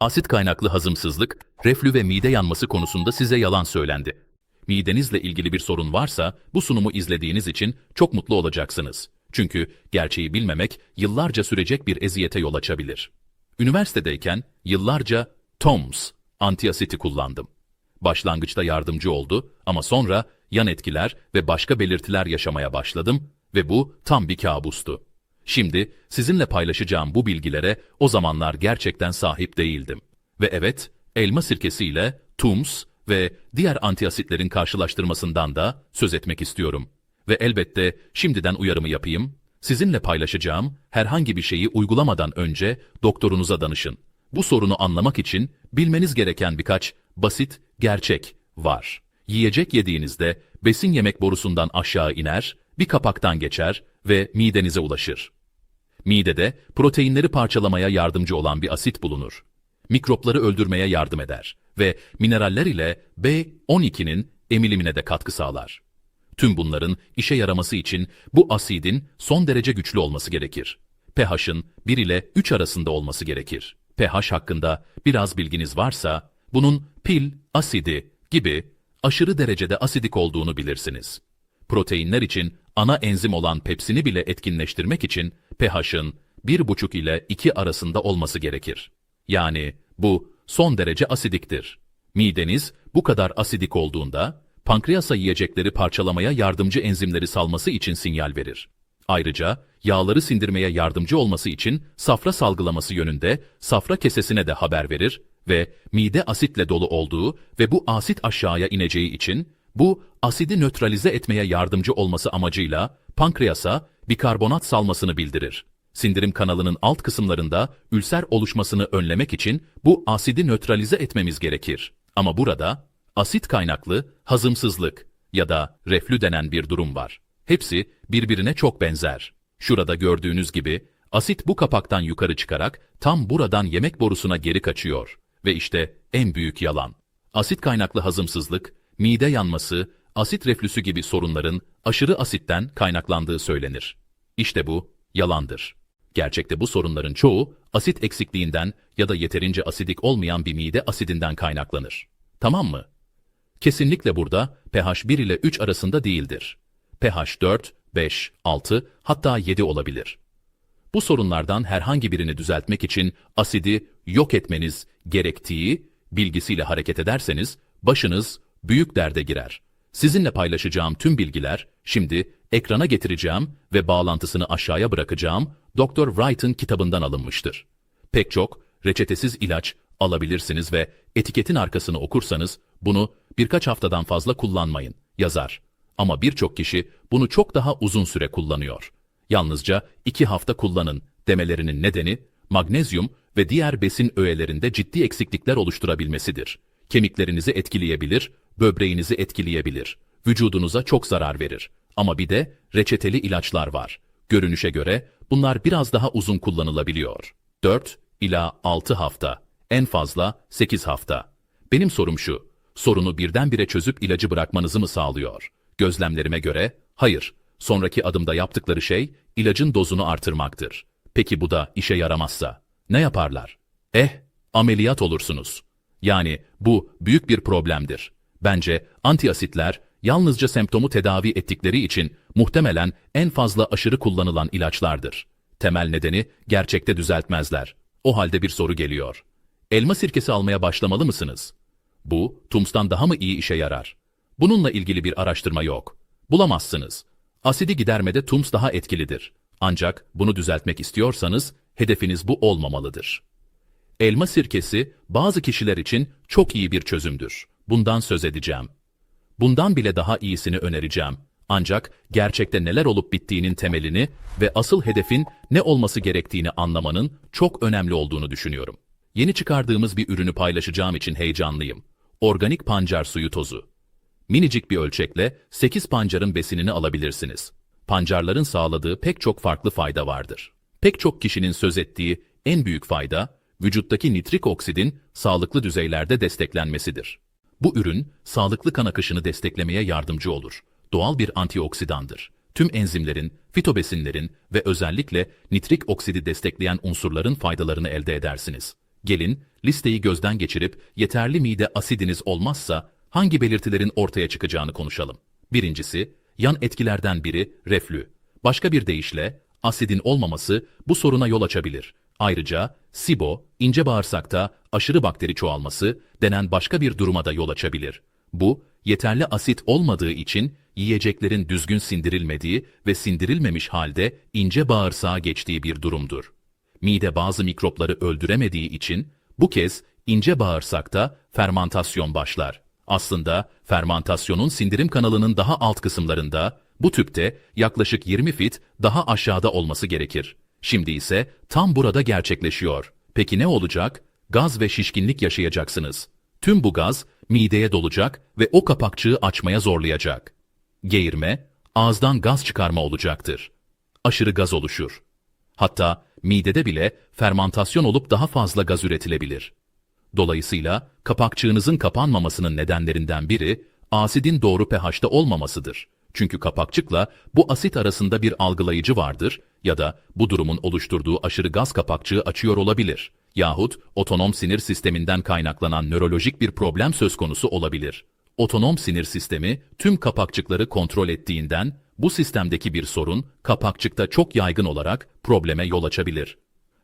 Asit kaynaklı hazımsızlık, reflü ve mide yanması konusunda size yalan söylendi. Midenizle ilgili bir sorun varsa bu sunumu izlediğiniz için çok mutlu olacaksınız. Çünkü gerçeği bilmemek yıllarca sürecek bir eziyete yol açabilir. Üniversitedeyken yıllarca TOMS antiasiti kullandım. Başlangıçta yardımcı oldu ama sonra yan etkiler ve başka belirtiler yaşamaya başladım ve bu tam bir kabustu. Şimdi sizinle paylaşacağım bu bilgilere o zamanlar gerçekten sahip değildim. Ve evet, elma sirkesiyle TUMS ve diğer antiasitlerin karşılaştırmasından da söz etmek istiyorum. Ve elbette şimdiden uyarımı yapayım. Sizinle paylaşacağım herhangi bir şeyi uygulamadan önce doktorunuza danışın. Bu sorunu anlamak için bilmeniz gereken birkaç basit gerçek var. Yiyecek yediğinizde besin yemek borusundan aşağı iner, bir kapaktan geçer ve midenize ulaşır. Midede proteinleri parçalamaya yardımcı olan bir asit bulunur. Mikropları öldürmeye yardım eder ve mineraller ile B12'nin emilimine de katkı sağlar. Tüm bunların işe yaraması için bu asidin son derece güçlü olması gerekir. pH'ın 1 ile 3 arasında olması gerekir. pH hakkında biraz bilginiz varsa, bunun pil, asidi gibi aşırı derecede asidik olduğunu bilirsiniz. Proteinler için ana enzim olan pepsini bile etkinleştirmek için pH'ın 1,5 ile 2 arasında olması gerekir. Yani bu son derece asidiktir. Mideniz bu kadar asidik olduğunda pankreasa yiyecekleri parçalamaya yardımcı enzimleri salması için sinyal verir. Ayrıca yağları sindirmeye yardımcı olması için safra salgılaması yönünde safra kesesine de haber verir ve mide asitle dolu olduğu ve bu asit aşağıya ineceği için bu asidi nötralize etmeye yardımcı olması amacıyla pankreasa bikarbonat salmasını bildirir. Sindirim kanalının alt kısımlarında ülser oluşmasını önlemek için bu asidi nötralize etmemiz gerekir. Ama burada asit kaynaklı hazımsızlık ya da reflü denen bir durum var. Hepsi birbirine çok benzer. Şurada gördüğünüz gibi asit bu kapaktan yukarı çıkarak tam buradan yemek borusuna geri kaçıyor. Ve işte en büyük yalan. Asit kaynaklı hazımsızlık, mide yanması, asit reflüsü gibi sorunların aşırı asitten kaynaklandığı söylenir. İşte bu yalandır. Gerçekte bu sorunların çoğu asit eksikliğinden ya da yeterince asidik olmayan bir mide asidinden kaynaklanır. Tamam mı? Kesinlikle burada pH 1 ile 3 arasında değildir. pH 4, 5, 6 hatta 7 olabilir. Bu sorunlardan herhangi birini düzeltmek için asidi yok etmeniz gerektiği bilgisiyle hareket ederseniz başınız büyük derde girer. Sizinle paylaşacağım tüm bilgiler şimdi ekrana getireceğim ve bağlantısını aşağıya bırakacağım Dr. Wright'ın kitabından alınmıştır. Pek çok reçetesiz ilaç alabilirsiniz ve etiketin arkasını okursanız bunu birkaç haftadan fazla kullanmayın yazar. Ama birçok kişi bunu çok daha uzun süre kullanıyor. Yalnızca iki hafta kullanın demelerinin nedeni magnezyum ve diğer besin öğelerinde ciddi eksiklikler oluşturabilmesidir. Kemiklerinizi etkileyebilir, böbreğinizi etkileyebilir, vücudunuza çok zarar verir. Ama bir de reçeteli ilaçlar var. Görünüşe göre bunlar biraz daha uzun kullanılabiliyor. 4 ila 6 hafta, en fazla 8 hafta. Benim sorum şu, sorunu birdenbire çözüp ilacı bırakmanızı mı sağlıyor? Gözlemlerime göre, hayır. Sonraki adımda yaptıkları şey, ilacın dozunu artırmaktır. Peki bu da işe yaramazsa, ne yaparlar? Eh, ameliyat olursunuz. Yani bu büyük bir problemdir. Bence antiasitler yalnızca semptomu tedavi ettikleri için muhtemelen en fazla aşırı kullanılan ilaçlardır. Temel nedeni gerçekte düzeltmezler. O halde bir soru geliyor. Elma sirkesi almaya başlamalı mısınız? Bu, TUMS'tan daha mı iyi işe yarar? Bununla ilgili bir araştırma yok. Bulamazsınız. Asidi gidermede TUMS daha etkilidir. Ancak bunu düzeltmek istiyorsanız hedefiniz bu olmamalıdır. Elma sirkesi bazı kişiler için çok iyi bir çözümdür. Bundan söz edeceğim. Bundan bile daha iyisini önereceğim. Ancak gerçekte neler olup bittiğinin temelini ve asıl hedefin ne olması gerektiğini anlamanın çok önemli olduğunu düşünüyorum. Yeni çıkardığımız bir ürünü paylaşacağım için heyecanlıyım. Organik pancar suyu tozu. Minicik bir ölçekle 8 pancarın besinini alabilirsiniz. Pancarların sağladığı pek çok farklı fayda vardır. Pek çok kişinin söz ettiği en büyük fayda, vücuttaki nitrik oksidin sağlıklı düzeylerde desteklenmesidir. Bu ürün, sağlıklı kan akışını desteklemeye yardımcı olur. Doğal bir antioksidandır. Tüm enzimlerin, fitobesinlerin ve özellikle nitrik oksidi destekleyen unsurların faydalarını elde edersiniz. Gelin, listeyi gözden geçirip yeterli mide asidiniz olmazsa hangi belirtilerin ortaya çıkacağını konuşalım. Birincisi, yan etkilerden biri reflü. Başka bir deyişle, asidin olmaması bu soruna yol açabilir. Ayrıca SIBO, ince bağırsakta aşırı bakteri çoğalması denen başka bir duruma da yol açabilir. Bu, yeterli asit olmadığı için yiyeceklerin düzgün sindirilmediği ve sindirilmemiş halde ince bağırsağa geçtiği bir durumdur. Mide bazı mikropları öldüremediği için bu kez ince bağırsakta fermantasyon başlar. Aslında fermantasyonun sindirim kanalının daha alt kısımlarında, bu tüpte yaklaşık 20 fit daha aşağıda olması gerekir. Şimdi ise tam burada gerçekleşiyor. Peki ne olacak? Gaz ve şişkinlik yaşayacaksınız. Tüm bu gaz mideye dolacak ve o kapakçığı açmaya zorlayacak. Geğirme, ağızdan gaz çıkarma olacaktır. Aşırı gaz oluşur. Hatta midede bile fermantasyon olup daha fazla gaz üretilebilir. Dolayısıyla kapakçığınızın kapanmamasının nedenlerinden biri asidin doğru pH'te olmamasıdır. Çünkü kapakçıkla bu asit arasında bir algılayıcı vardır ya da bu durumun oluşturduğu aşırı gaz kapakçığı açıyor olabilir. Yahut otonom sinir sisteminden kaynaklanan nörolojik bir problem söz konusu olabilir. Otonom sinir sistemi tüm kapakçıkları kontrol ettiğinden bu sistemdeki bir sorun kapakçıkta çok yaygın olarak probleme yol açabilir.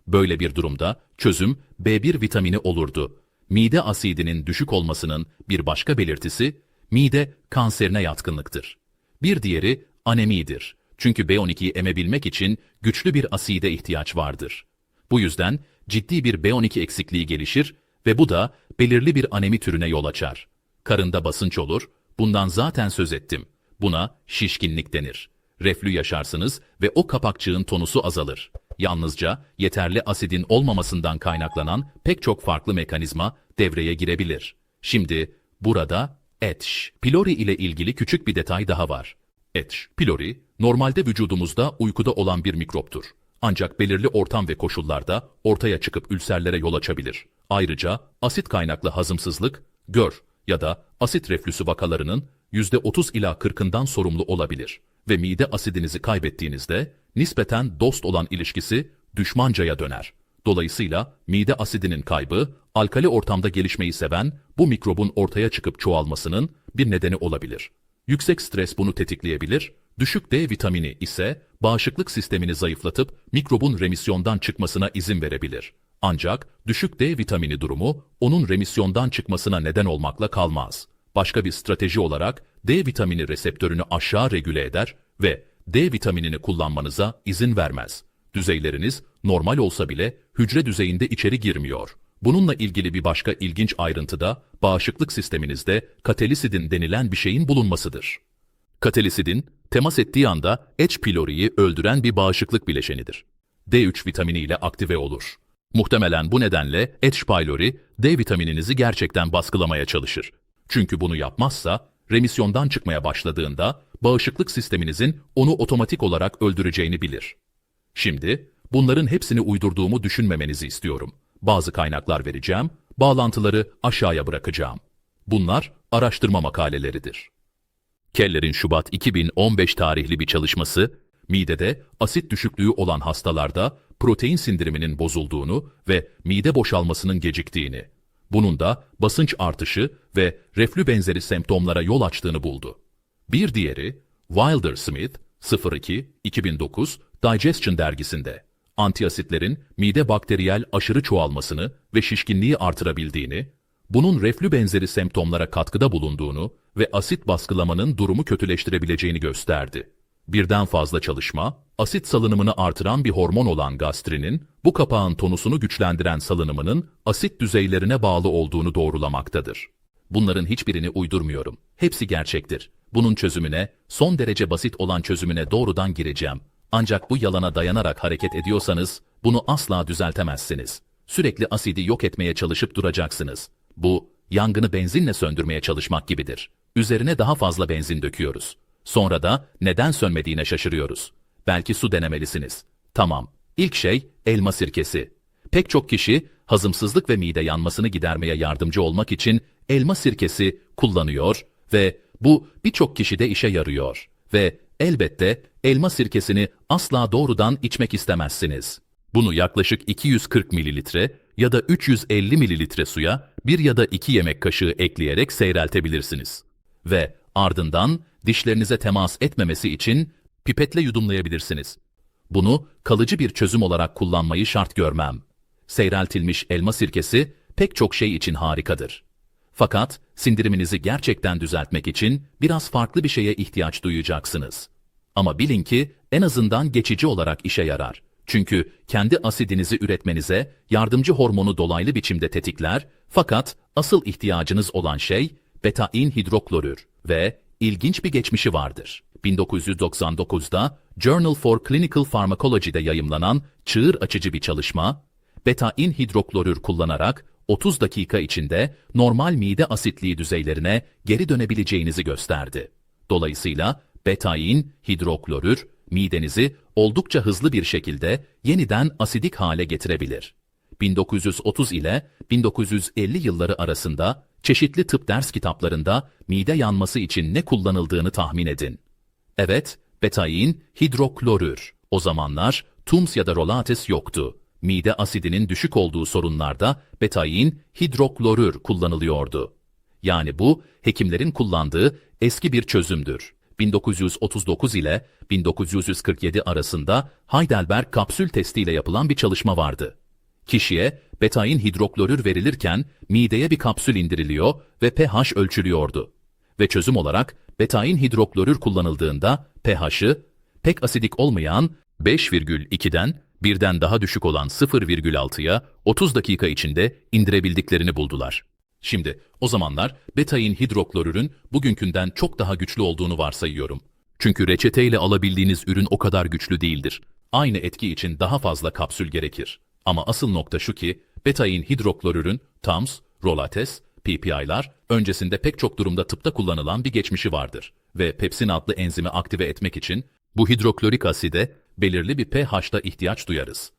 Böyle bir durumda çözüm B1 vitamini olurdu. Mide asidinin düşük olmasının bir başka belirtisi mide kanserine yatkınlıktır. Bir diğeri anemidir. Çünkü B12'yi emebilmek için güçlü bir aside ihtiyaç vardır. Bu yüzden ciddi bir B12 eksikliği gelişir ve bu da belirli bir anemi türüne yol açar. Karında basınç olur, bundan zaten söz ettim. Buna şişkinlik denir. Reflü yaşarsınız ve o kapakçığın tonusu azalır. Yalnızca yeterli asidin olmamasından kaynaklanan pek çok farklı mekanizma devreye girebilir. Şimdi burada H. pylori ile ilgili küçük bir detay daha var. H. pylori, normalde vücudumuzda uykuda olan bir mikroptur. Ancak belirli ortam ve koşullarda ortaya çıkıp ülserlere yol açabilir. Ayrıca asit kaynaklı hazımsızlık, gör ya da asit reflüsü vakalarının %30 ila 40'ından sorumlu olabilir. Ve mide asidinizi kaybettiğinizde nispeten dost olan ilişkisi düşmancaya döner. Dolayısıyla mide asidinin kaybı, alkali ortamda gelişmeyi seven bu mikrobun ortaya çıkıp çoğalmasının bir nedeni olabilir. Yüksek stres bunu tetikleyebilir, düşük D vitamini ise bağışıklık sistemini zayıflatıp mikrobun remisyondan çıkmasına izin verebilir. Ancak düşük D vitamini durumu onun remisyondan çıkmasına neden olmakla kalmaz. Başka bir strateji olarak D vitamini reseptörünü aşağı regüle eder ve D vitaminini kullanmanıza izin vermez. Düzeyleriniz normal olsa bile hücre düzeyinde içeri girmiyor. Bununla ilgili bir başka ilginç ayrıntı da bağışıklık sisteminizde katelisidin denilen bir şeyin bulunmasıdır. Katelisidin, temas ettiği anda H. pylori'yi öldüren bir bağışıklık bileşenidir. D3 vitamini ile aktive olur. Muhtemelen bu nedenle H. pylori, D vitamininizi gerçekten baskılamaya çalışır. Çünkü bunu yapmazsa, remisyondan çıkmaya başladığında bağışıklık sisteminizin onu otomatik olarak öldüreceğini bilir. Şimdi bunların hepsini uydurduğumu düşünmemenizi istiyorum. Bazı kaynaklar vereceğim, bağlantıları aşağıya bırakacağım. Bunlar araştırma makaleleridir. Keller'in Şubat 2015 tarihli bir çalışması, midede asit düşüklüğü olan hastalarda protein sindiriminin bozulduğunu ve mide boşalmasının geciktiğini, bunun da basınç artışı ve reflü benzeri semptomlara yol açtığını buldu. Bir diğeri, Wilder Smith, 02-2009 Digestion dergisinde, antiasitlerin mide bakteriyel aşırı çoğalmasını ve şişkinliği artırabildiğini, bunun reflü benzeri semptomlara katkıda bulunduğunu ve asit baskılamanın durumu kötüleştirebileceğini gösterdi. Birden fazla çalışma, asit salınımını artıran bir hormon olan gastrinin, bu kapağın tonusunu güçlendiren salınımının asit düzeylerine bağlı olduğunu doğrulamaktadır. Bunların hiçbirini uydurmuyorum. Hepsi gerçektir. Bunun çözümüne, son derece basit olan çözümüne doğrudan gireceğim. Ancak bu yalana dayanarak hareket ediyorsanız, bunu asla düzeltemezsiniz. Sürekli asidi yok etmeye çalışıp duracaksınız. Bu, yangını benzinle söndürmeye çalışmak gibidir. Üzerine daha fazla benzin döküyoruz. Sonra da neden sönmediğine şaşırıyoruz. Belki su denemelisiniz. Tamam. İlk şey elma sirkesi. Pek çok kişi hazımsızlık ve mide yanmasını gidermeye yardımcı olmak için elma sirkesi kullanıyor ve bu birçok kişide işe yarıyor. Ve elbette elma sirkesini asla doğrudan içmek istemezsiniz. Bunu yaklaşık 240 mililitre ya da 350 mililitre suya bir ya da iki yemek kaşığı ekleyerek seyreltebilirsiniz. Ve ardından dişlerinize temas etmemesi için pipetle yudumlayabilirsiniz. Bunu kalıcı bir çözüm olarak kullanmayı şart görmem. Seyreltilmiş elma sirkesi pek çok şey için harikadır. Fakat sindiriminizi gerçekten düzeltmek için biraz farklı bir şeye ihtiyaç duyacaksınız. Ama bilin ki en azından geçici olarak işe yarar. Çünkü kendi asidinizi üretmenize yardımcı hormonu dolaylı biçimde tetikler fakat asıl ihtiyacınız olan şey beta-in hidroklorür ve ilginç bir geçmişi vardır. 1999'da Journal for Clinical Pharmacology'de yayımlanan çığır açıcı bir çalışma, beta-in hidroklorür kullanarak 30 dakika içinde normal mide asitliği düzeylerine geri dönebileceğinizi gösterdi. Dolayısıyla beta-in hidroklorür midenizi oldukça hızlı bir şekilde yeniden asidik hale getirebilir. 1930 ile 1950 yılları arasında çeşitli tıp ders kitaplarında mide yanması için ne kullanıldığını tahmin edin. Evet, betain hidroklorür. O zamanlar Tums ya da Rolates yoktu. Mide asidinin düşük olduğu sorunlarda betain hidroklorür kullanılıyordu. Yani bu hekimlerin kullandığı eski bir çözümdür. 1939 ile 1947 arasında Heidelberg kapsül testiyle yapılan bir çalışma vardı. Kişiye betain hidroklorür verilirken mideye bir kapsül indiriliyor ve pH ölçülüyordu. Ve çözüm olarak betain hidroklorür kullanıldığında pH'ı pek asidik olmayan 5,2'den birden daha düşük olan 0,6'ya 30 dakika içinde indirebildiklerini buldular. Şimdi o zamanlar betain hidroklorürün bugünkünden çok daha güçlü olduğunu varsayıyorum. Çünkü reçeteyle alabildiğiniz ürün o kadar güçlü değildir. Aynı etki için daha fazla kapsül gerekir. Ama asıl nokta şu ki, betain hidroklorürün TAMS, Rolates, PPI'lar öncesinde pek çok durumda tıpta kullanılan bir geçmişi vardır. Ve pepsin adlı enzimi aktive etmek için bu hidroklorik aside belirli bir pH'da ihtiyaç duyarız.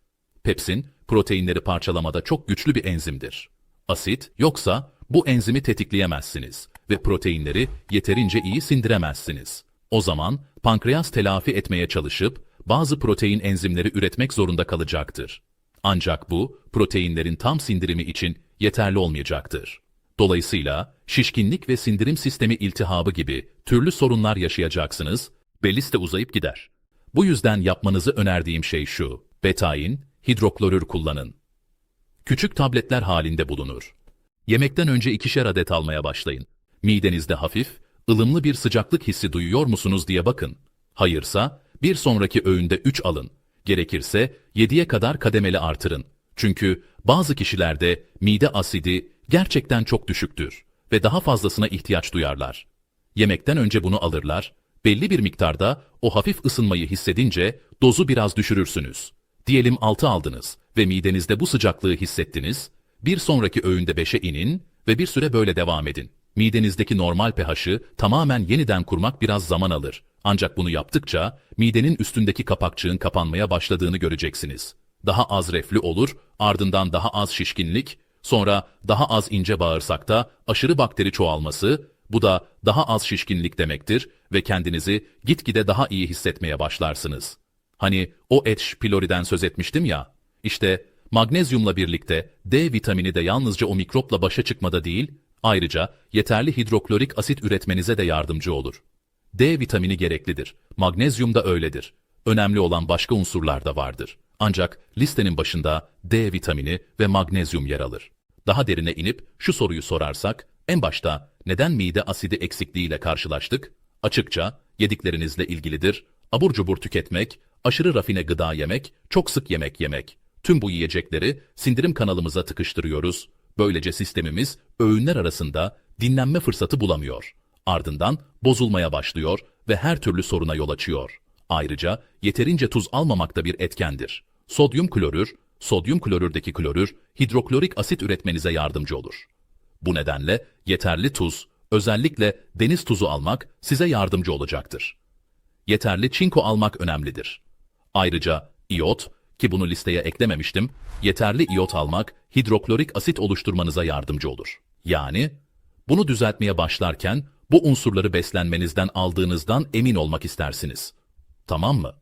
Pepsin, proteinleri parçalamada çok güçlü bir enzimdir. Asit yoksa bu enzimi tetikleyemezsiniz ve proteinleri yeterince iyi sindiremezsiniz. O zaman pankreas telafi etmeye çalışıp bazı protein enzimleri üretmek zorunda kalacaktır. Ancak bu proteinlerin tam sindirimi için yeterli olmayacaktır. Dolayısıyla şişkinlik ve sindirim sistemi iltihabı gibi türlü sorunlar yaşayacaksınız ve liste uzayıp gider. Bu yüzden yapmanızı önerdiğim şey şu, betain, hidroklorür kullanın. Küçük tabletler halinde bulunur. Yemekten önce ikişer adet almaya başlayın. Midenizde hafif, ılımlı bir sıcaklık hissi duyuyor musunuz diye bakın. Hayırsa bir sonraki öğünde 3 alın. Gerekirse 7'ye kadar kademeli artırın. Çünkü bazı kişilerde mide asidi gerçekten çok düşüktür ve daha fazlasına ihtiyaç duyarlar. Yemekten önce bunu alırlar, belli bir miktarda o hafif ısınmayı hissedince dozu biraz düşürürsünüz. Diyelim 6 aldınız ve midenizde bu sıcaklığı hissettiniz, bir sonraki öğünde 5'e inin ve bir süre böyle devam edin. Midenizdeki normal pH'ı tamamen yeniden kurmak biraz zaman alır. Ancak bunu yaptıkça midenin üstündeki kapakçığın kapanmaya başladığını göreceksiniz. Daha az reflü olur, ardından daha az şişkinlik, sonra daha az ince bağırsakta aşırı bakteri çoğalması, bu da daha az şişkinlik demektir ve kendinizi gitgide daha iyi hissetmeye başlarsınız. Hani o H. pylori'den söz etmiştim ya, işte magnezyumla birlikte D vitamini de yalnızca o mikropla başa çıkmada değil, ayrıca yeterli hidroklorik asit üretmenize de yardımcı olur. D vitamini gereklidir. Magnezyum da öyledir. Önemli olan başka unsurlar da vardır. Ancak listenin başında D vitamini ve magnezyum yer alır. Daha derine inip şu soruyu sorarsak, en başta neden mide asidi eksikliğiyle karşılaştık? Açıkça yediklerinizle ilgilidir. Abur cubur tüketmek, aşırı rafine gıda yemek, çok sık yemek yemek. Tüm bu yiyecekleri sindirim kanalımıza tıkıştırıyoruz. Böylece sistemimiz öğünler arasında dinlenme fırsatı bulamıyor. Ardından bozulmaya başlıyor ve her türlü soruna yol açıyor. Ayrıca yeterince tuz almamak da bir etkendir. Sodyum klorür, sodyum klorürdeki klorür, hidroklorik asit üretmenize yardımcı olur. Bu nedenle yeterli tuz, özellikle deniz tuzu almak size yardımcı olacaktır. Yeterli çinko almak önemlidir. Ayrıca iot, ki bunu listeye eklememiştim, yeterli iot almak hidroklorik asit oluşturmanıza yardımcı olur. Yani bunu düzeltmeye başlarken bu unsurları beslenmenizden aldığınızdan emin olmak istersiniz. Tamam mı?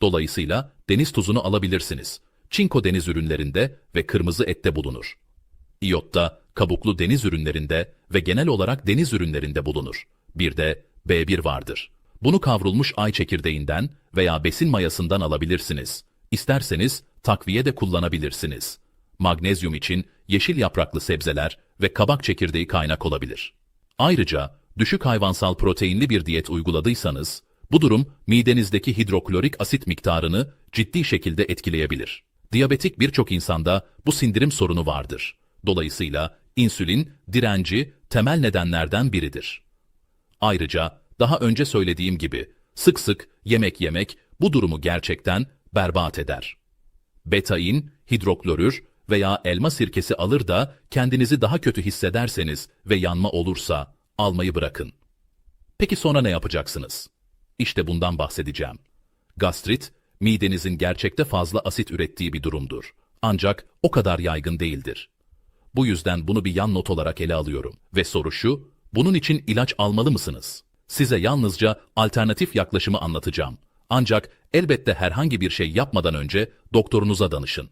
Dolayısıyla deniz tuzunu alabilirsiniz çinko deniz ürünlerinde ve kırmızı ette bulunur. İyot da kabuklu deniz ürünlerinde ve genel olarak deniz ürünlerinde bulunur. Bir de B1 vardır. Bunu kavrulmuş ay çekirdeğinden veya besin mayasından alabilirsiniz. İsterseniz takviye de kullanabilirsiniz. Magnezyum için yeşil yapraklı sebzeler ve kabak çekirdeği kaynak olabilir. Ayrıca düşük hayvansal proteinli bir diyet uyguladıysanız, bu durum midenizdeki hidroklorik asit miktarını ciddi şekilde etkileyebilir. Diyabetik birçok insanda bu sindirim sorunu vardır. Dolayısıyla insülin direnci temel nedenlerden biridir. Ayrıca daha önce söylediğim gibi sık sık yemek yemek bu durumu gerçekten berbat eder. Betain, hidroklorür veya elma sirkesi alır da kendinizi daha kötü hissederseniz ve yanma olursa almayı bırakın. Peki sonra ne yapacaksınız? İşte bundan bahsedeceğim. Gastrit, midenizin gerçekte fazla asit ürettiği bir durumdur. Ancak o kadar yaygın değildir. Bu yüzden bunu bir yan not olarak ele alıyorum. Ve soru şu, bunun için ilaç almalı mısınız? Size yalnızca alternatif yaklaşımı anlatacağım. Ancak elbette herhangi bir şey yapmadan önce doktorunuza danışın.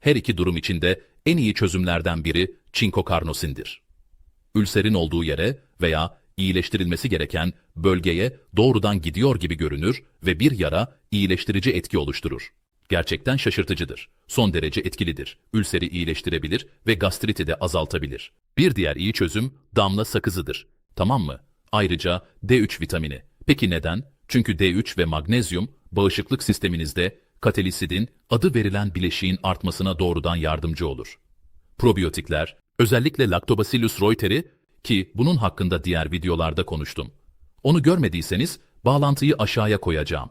Her iki durum için de en iyi çözümlerden biri çinko karnosindir. Ülserin olduğu yere veya iyileştirilmesi gereken bölgeye doğrudan gidiyor gibi görünür ve bir yara iyileştirici etki oluşturur. Gerçekten şaşırtıcıdır. Son derece etkilidir. Ülseri iyileştirebilir ve gastriti de azaltabilir. Bir diğer iyi çözüm damla sakızıdır. Tamam mı? Ayrıca D3 vitamini. Peki neden? Çünkü D3 ve magnezyum bağışıklık sisteminizde katalisidin adı verilen bileşiğin artmasına doğrudan yardımcı olur. Probiyotikler, özellikle Lactobacillus reuteri ki bunun hakkında diğer videolarda konuştum. Onu görmediyseniz bağlantıyı aşağıya koyacağım.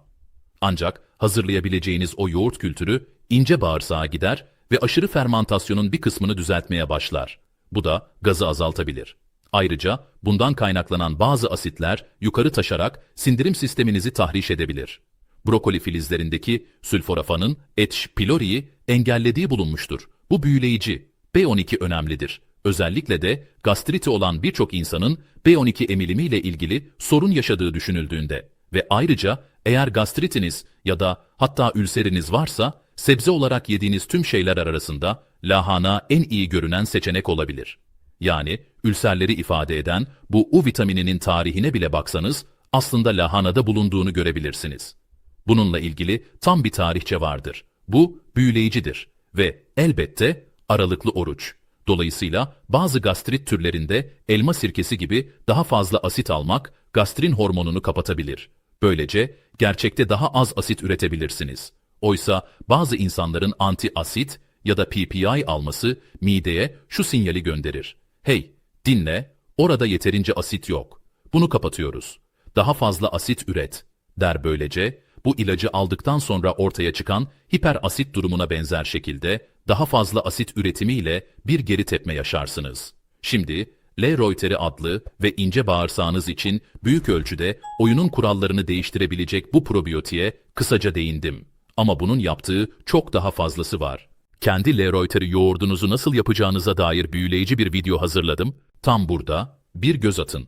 Ancak hazırlayabileceğiniz o yoğurt kültürü ince bağırsağa gider ve aşırı fermantasyonun bir kısmını düzeltmeye başlar. Bu da gazı azaltabilir. Ayrıca bundan kaynaklanan bazı asitler yukarı taşarak sindirim sisteminizi tahriş edebilir. Brokoli filizlerindeki sülforafanın H. pylori'yi engellediği bulunmuştur. Bu büyüleyici. B12 önemlidir. Özellikle de gastriti olan birçok insanın B12 emilimiyle ilgili sorun yaşadığı düşünüldüğünde ve ayrıca eğer gastritiniz ya da hatta ülseriniz varsa sebze olarak yediğiniz tüm şeyler arasında lahana en iyi görünen seçenek olabilir. Yani ülserleri ifade eden bu U vitamininin tarihine bile baksanız aslında lahanada bulunduğunu görebilirsiniz. Bununla ilgili tam bir tarihçe vardır. Bu büyüleyicidir ve elbette aralıklı oruç. Dolayısıyla bazı gastrit türlerinde elma sirkesi gibi daha fazla asit almak gastrin hormonunu kapatabilir. Böylece gerçekte daha az asit üretebilirsiniz. Oysa bazı insanların anti-asit ya da PPI alması mideye şu sinyali gönderir. Hey, dinle, orada yeterince asit yok. Bunu kapatıyoruz. Daha fazla asit üret, der böylece. Bu ilacı aldıktan sonra ortaya çıkan hiperasit durumuna benzer şekilde daha fazla asit üretimiyle bir geri tepme yaşarsınız. Şimdi L. reuteri adlı ve ince bağırsağınız için büyük ölçüde oyunun kurallarını değiştirebilecek bu probiyotiğe kısaca değindim. Ama bunun yaptığı çok daha fazlası var. Kendi L. reuteri yoğurdunuzu nasıl yapacağınıza dair büyüleyici bir video hazırladım. Tam burada bir göz atın.